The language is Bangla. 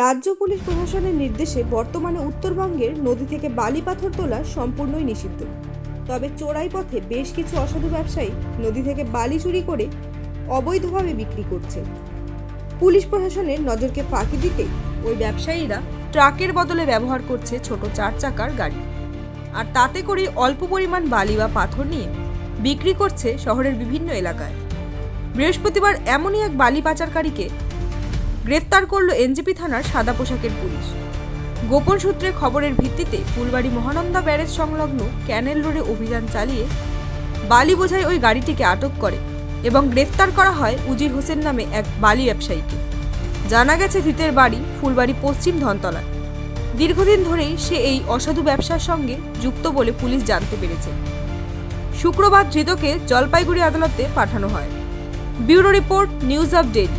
রাজ্য পুলিশ প্রশাসনের নির্দেশে বর্তমানে উত্তরবঙ্গের নদী থেকে বালি পাথর তোলা সম্পূর্ণই নিষিদ্ধ। তবে চোরাই পথে বেশ কিছু অসাধু ব্যবসায়ী নদী থেকে বালি চুরি করে অবৈধভাবে বিক্রি করছে। পুলিশ প্রশাসনের নজরকে ফাঁকি দিতে ওই ব্যবসায়ীরা ট্রাকের বদলে ব্যবহার করছে ছোট চার চাকার গাড়ি। আর তাতে করে অল্প পরিমাণ বালি বা পাথর নিয়ে বিক্রি করছে শহরের বিভিন্ন এলাকায়। বৃহস্পতিবার এমনই এক বালি পাচারকারীকে গ্রেফতার করল এনজিপি থানার সাদা পোশাকের পুলিশ। গোপন সূত্রে খবরের ভিত্তিতে ফুলবাড়ি মহানন্দা ব্যারেজ সংলগ্ন ক্যানেল রোডে অভিযান চালিয়ে বালি বোঝাই ওই গাড়িটিকে আটক করে এবং গ্রেফতার করা হয় উজির হোসেন নামে এক বালি ব্যবসায়ীকে। জানা গেছে ধৃতের বাড়ি ফুলবাড়ি পশ্চিম ধনতলায়। দীর্ঘদিন ধরেই সে এই অসাধু ব্যবসার সঙ্গে যুক্ত বলে পুলিশ জানতে পেরেছে। শুক্রবার ধৃতকে জলপাইগুড়ি আদালতে পাঠানো হয়। Bureau report, news update